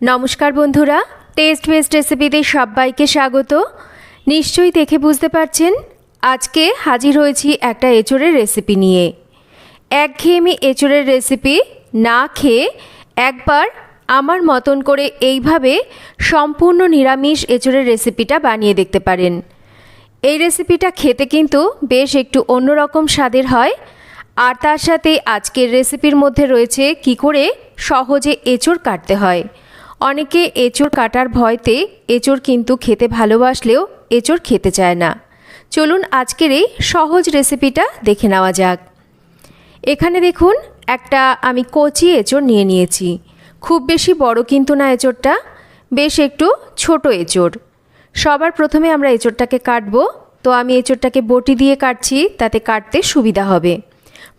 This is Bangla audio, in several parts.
নমস্কার বন্ধুরা টেস্ট বেস্ট রেসিপিতে সবাইকে স্বাগত। নিশ্চয়ই দেখে বুঝতে পারছেন, আজকে হাজির হয়েছি একটা এঁচড়ের রেসিপি নিয়ে। একঘেয়েমি এঁচড়ের রেসিপি না খেয়ে একবার আমার মতন করে এইভাবে সম্পূর্ণ নিরামিষ এঁচড়ের রেসিপিটা বানিয়ে দেখতে পারেন। এই রেসিপিটা খেতে কিন্তু বেশ একটু অন্যরকম স্বাদের হয়। আর তার সাথে আজকের রেসিপির মধ্যে রয়েছে কি করে সহজে এঁচড় কাটতে হয়। অনেকে এঁচড় কাটার ভয়তে এঁচড় কিন্তু খেতে ভালোবাসলেও এঁচড় খেতে চায় না। চলুন আজকের এই সহজ রেসিপিটা দেখে নেওয়া যাক। এখানে দেখুন, একটা আমি কচি এঁচড় নিয়ে নিয়েছি। খুব বেশি বড় কিন্তু না এঁচড়টা, বেশ একটু ছোট এঁচড়। সবার প্রথমে আমরা এঁচড়টাকে কাটবো। তো আমি এঁচড়টাকে বটি দিয়ে কাটছি, তাতে কাটতে সুবিধা হবে।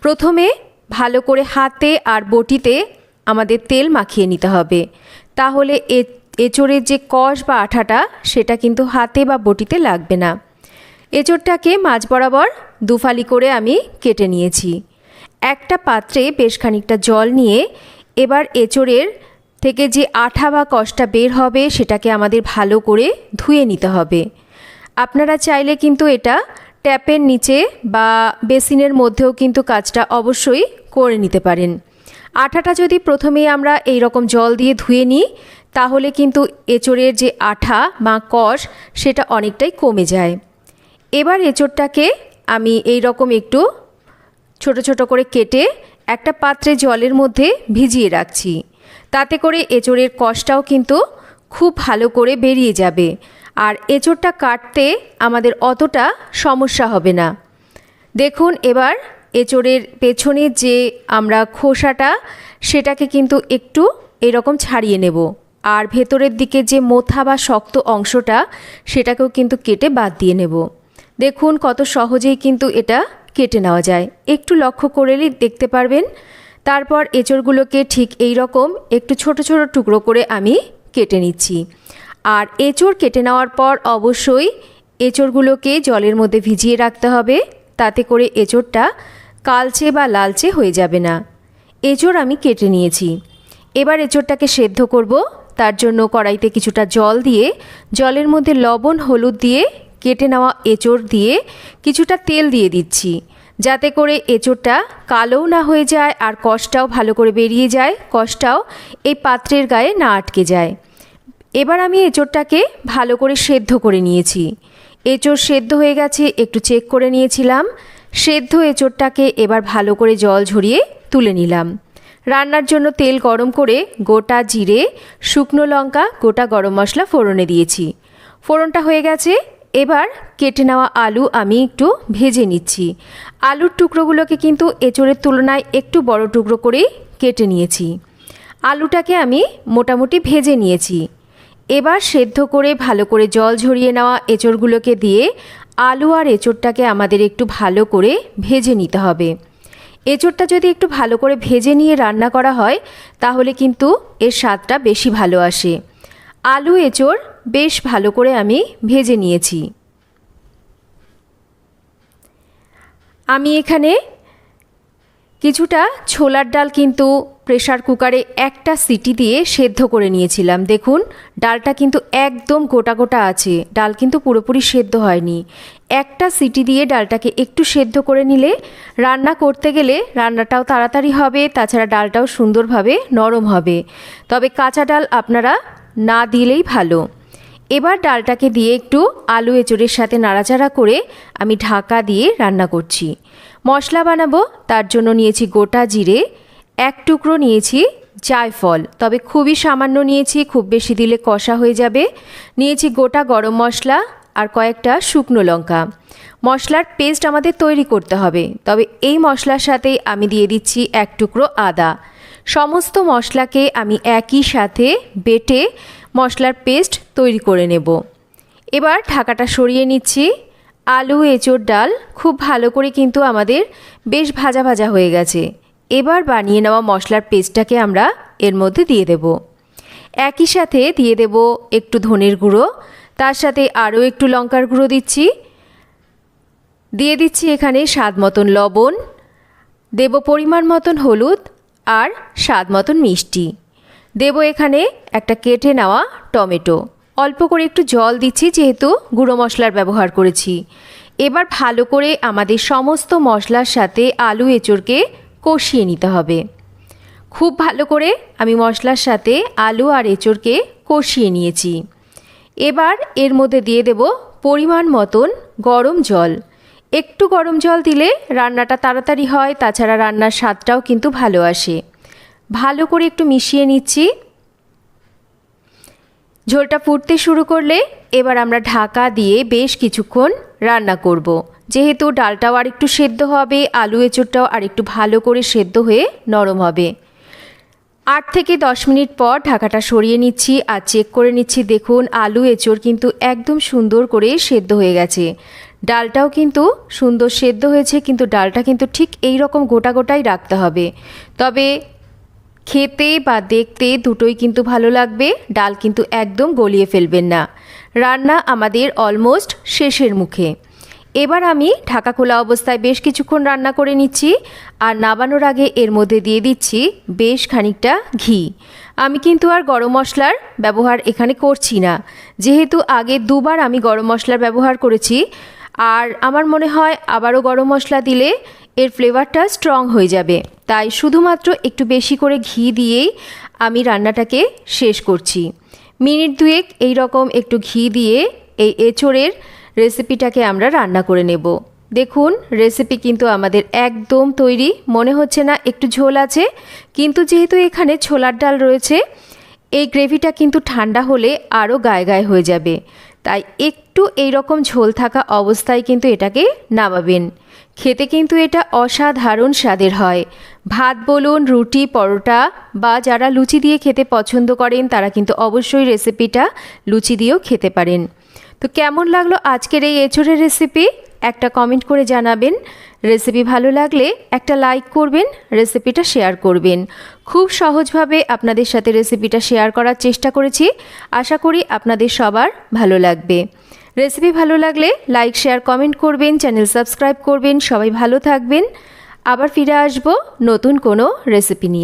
প্রথমে ভালো করে হাতে আর বটিতে আমাদের তেল মাখিয়ে নিতে হবে। তাহলে এ, এঁচড়ের যে কষ বা আঠাটা, সেটা কিন্তু হাতে বা বটিতে লাগবে না। এঁচড়টাকে মাঝ বরাবর দুফালি করে আমি কেটে নিয়েছি। একটা পাত্রে বেশ খানিকটা জল নিয়ে এবার এঁচড়ের থেকে যে আঠা বা কষটা বের হবে, সেটাকে আমাদের ভালো করে ধুয়ে নিতে হবে। আপনারা চাইলে কিন্তু এটা ট্যাপের নিচে বা বেসিনের মধ্যেও কিন্তু কাজটা অবশ্যই করে নিতে পারেন। আঠাটা যদি প্রথমেই আমরা এই রকম জল দিয়ে ধুয়ে নিই, তাহলে কিন্তু এঁচড়ের যে আঠা বা কষ, সেটা অনেকটাই কমে যায়। এবার এঁচড়টাকে আমি এই রকম একটু ছোট ছোট করে কেটে একটা পাত্রে জলের মধ্যে ভিজিয়ে রাখছি। তাতে করে এঁচড়ের কষটাও কিন্তু খুব ভালো করে বেরিয়ে যাবে। আর এঁচড়টা কাটতে আমাদের অতটা সমস্যা হবে না। দেখুন এবার এঁচড়ের পেছনে যে আমরা খোসাটা, সেটাকে কিন্তু একটু এরকম ছাড়িয়ে নেব। আর ভেতরের দিকে যে মোথা বা শক্ত অংশটা, সেটাকেও কিন্তু কেটে বাদ দিয়ে নেব। দেখুন কত সহজেই কিন্তু এটা কেটে নেওয়া যায়। একটু লক্ষ্য করলেই দেখতে পারবেন? তারপর এঁচড়গুলোকে ঠিক এই রকম একটু ছোট ছোট টুকরো করে আমি কেটে নিচ্ছি। আর এঁচড় কেটে নেওয়ার পর অবশ্যই এঁচড়গুলোকে জলের মধ্যে ভিজিয়ে রাখতে হবে। তাতে করে এঁচড়টা কালচে বা লালচে হয়ে যাবে না। এঁচড় আমি কেটে নিয়েছি। এবার এঁচড়টাকে সেদ্ধ করব। তার জন্য কড়াইতে কিছুটা জল দিয়ে, জলের মধ্যে লবণ, হলুদ দিয়ে কেটে নেওয়া এঁচড় দিয়ে কিছুটা তেল দিয়ে দিচ্ছি। যাতে করে এঁচড়টা কালোও না হয়ে যায় আর কষটাও ভালো করে বেরিয়ে যায় কষটাও এই পাত্রের গায়ে না আটকে যায়। এবার আমি এঁচড়টাকে ভালো করে সেদ্ধ করে নিয়েছি। এঁচড় সেদ্ধ হয়ে গেছে, একটু চেক করে নিয়েছিলাম। সেদ্ধ এঁচোড়টাকে এবার ভালো করে জল ঝরিয়ে তুলে নিলাম। রান্নার জন্য তেল গরম করে গোটা জিরে, শুকনো লঙ্কা, গোটা গরম মশলা ফোড়নে দিয়েছি। ফোড়নটা হয়ে গেছে। এবার কেটে নেওয়া আলু আমি একটু ভেজে নিচ্ছি। আলুর টুকরোগুলোকে কিন্তু এঁচড়ের তুলনায় একটু বড় টুকরো করেই কেটে নিয়েছি। আলুটাকে আমি মোটামুটি ভেজে নিয়েছি। এবার সেদ্ধ করে ভালো করে জল ঝরিয়ে নেওয়া এঁচড়গুলোকে দিয়ে আলু আর এঁচড়টাকে আমাদের একটু ভালো করে ভেজে নিতে হবে। এঁচড়টা যদি একটু ভালো করে ভেজে নিয়ে রান্না করা হয়, তাহলে কিন্তু এর স্বাদটা বেশি ভালো আসে। আলু, এঁচড় বেশ ভালো করে আমি ভেজে নিয়েছি। আমি এখানে কিছুটা ছোলার ডাল কিন্তু প্রেশার কুকারে একটা সিটি দিয়ে সেদ্ধ করে নিয়েছিলাম। দেখুন, ডালটা কিন্তু একদম গোটা গোটা আছে। ডাল কিন্তু পুরোপুরি সেদ্ধ হয়নি। একটা সিটি দিয়ে ডালটাকে একটু সেদ্ধ করে নিলে রান্না করতে গেলে রান্নাটাও তাড়াতাড়ি হবে, তাছাড়া ডালটাও সুন্দরভাবে নরম হবে। তবে কাঁচা ডাল আপনারা না দিলেই ভালো। এবার ডালটাকে দিয়ে একটু আলু এঁচড়ের সাথে নাড়াচাড়া করে আমি ঢাকা দিয়ে রান্না করছি। মশলা বানাবো, তার জন্য নিয়েছি গোটা জিরে এক টুকরো নিয়েছি জায়ফল, তবে খুবই সামান্য নিয়েছি, খুব বেশি দিলে কষা হয়ে যাবে। নিয়েছি গোটা গরম মশলা আর কয়েকটা শুকনো লঙ্কা। মশলার পেস্ট আমাদের তৈরি করতে হবে, তবে এই মশলার সাথেই আমি দিয়ে দিচ্ছি এক টুকরো আদা। সমস্ত মশলাকে আমি একই সাথে বেটে মশলার পেস্ট তৈরি করে নেব। এবার ঢাকাটা সরিয়ে নিচ্ছি। আলু, এঁচোড়, ডাল খুব ভালো করে কিন্তু আমাদের বেশ ভাজা ভাজা হয়ে গেছে। এবার বানিয়ে নেওয়া মশলার পেস্টটাকে আমরা এর মধ্যে দিয়ে দেব। একই সাথে দিয়ে দেব একটু ধনের গুঁড়ো, তার সাথে আরও একটু লঙ্কার গুঁড়ো দিচ্ছি। দিয়ে দিচ্ছি এখানে স্বাদ মতন লবণ, দেব পরিমাণ মতন হলুদ আর স্বাদ মতন মিষ্টি। দেব এখানে একটা কেটে নেওয়া টমেটো। অল্প করে একটু জল দিচ্ছি যেহেতু গুঁড়ো মশলার ব্যবহার করেছি। এবার ভালো করে আমাদের সমস্ত মশলার সাথে আলু এঁচড়কে কষিয়ে নিতে হবে। খুব ভালো করে আমি মশলার সাথে আলু আর এঁচড়কে কষিয়ে নিয়েছি। এবার এর মধ্যে দিয়ে দেব পরিমাণ মতন গরম জল। একটু গরম জল দিলে রান্নাটা তাড়াতাড়ি হয়, তাছাড়া রান্নার স্বাদটাও কিন্তু ভালো আসে। ভালো করে একটু মিশিয়ে নিচ্ছি। ঝোলটা ফুটতে শুরু করলে এবার আমরা ঢাকা দিয়ে বেশ কিছুক্ষণ রান্না করব। যেহেতু ডালটাও আর একটু সেদ্ধ হবে, আলু এঁচড়টাও আর একটু ভালো করে সেদ্ধ হয়ে নরম হবে। আট থেকে দশ মিনিট পর ঢাকাটা সরিয়ে নিচ্ছি আর চেক করে নিচ্ছি, দেখুন আলু এঁচড় কিন্তু একদম সুন্দর করে সেদ্ধ হয়ে গেছে। ডালটাও কিন্তু সুন্দর সেদ্ধ হয়েছে, কিন্তু ডালটা কিন্তু ঠিক এই রকম গোটা গোটাই রাখতে হবে। তবে খেতে বা দেখতে দুটোই কিন্তু ভালো লাগবে, ডাল কিন্তু একদম গলিয়ে ফেলবেন না। রান্না আমাদের অলমোস্ট শেষের মুখে। এবার আমি ঢাকা খোলা অবস্থায় বেশ কিছুক্ষণ রান্না করে নিচ্ছি, আর নাবানোর আগে এর মধ্যে দিয়ে দিচ্ছি বেশ খানিকটা ঘি। আমি কিন্তু আর গরম মশলার ব্যবহার এখানে করছি না। যেহেতু আগে দুবার আমি গরম মশলার ব্যবহার করেছি, আর আমার মনে হয় আবারও গরম মশলা দিলে এর ফ্লেভারটা স্ট্রং হয়ে যাবে। তাই শুধুমাত্র একটু বেশি করে ঘি দিয়েই আমি রান্নাটাকে শেষ করছি। মিনিট দুয়েক এই রকম একটু ঘি দিয়ে এই এঁচড়ের রেসিপিটাকে আমরা রান্না করে নেব। দেখুন, রেসিপি কিন্তু আমাদের একদম তৈরি, মনে হচ্ছে না একটু ঝোল আছে, কিন্তু যেহেতু এখানে ছোলার ডাল রয়েছে, এই গ্রেভিটা কিন্তু ঠান্ডা হলে আরও গায়ে গায়ে হয়ে যাবে। তাই একটু এই রকম ঝোল থাকা অবস্থায় কিন্তু এটাকে নামাবেন। খেতে কিন্তু এটা অসাধারণ স্বাদের হয়। ভাত বলুন, রুটি, পরোটা, বা যারা লুচি দিয়ে খেতে পছন্দ করেন, তারা কিন্তু অবশ্যই রেসিপিটা লুচি দিয়েও খেতে পারেন। তো কেমন লাগল আজকের এই এঁচড়ের রেসিপি একটা কমেন্ট করে জানাবেন। রেসিপি ভালো লাগলে একটা লাইক করবেন রেসিপিটা শেয়ার করবেন। খুব সহজভাবে আপনাদের সাথে রেসিপিটা শেয়ার করার চেষ্টা করেছি। আশা করি আপনাদের সবার ভালো লাগবে। রেসিপি ভালো লাগলে লাইক শেয়ার কমেন্ট করবেন চ্যানেল সাবস্ক্রাইব করবেন। সবাই ভালো থাকবেন। আবার ফিরে আসব নতুন কোনো রেসিপি নিয়ে।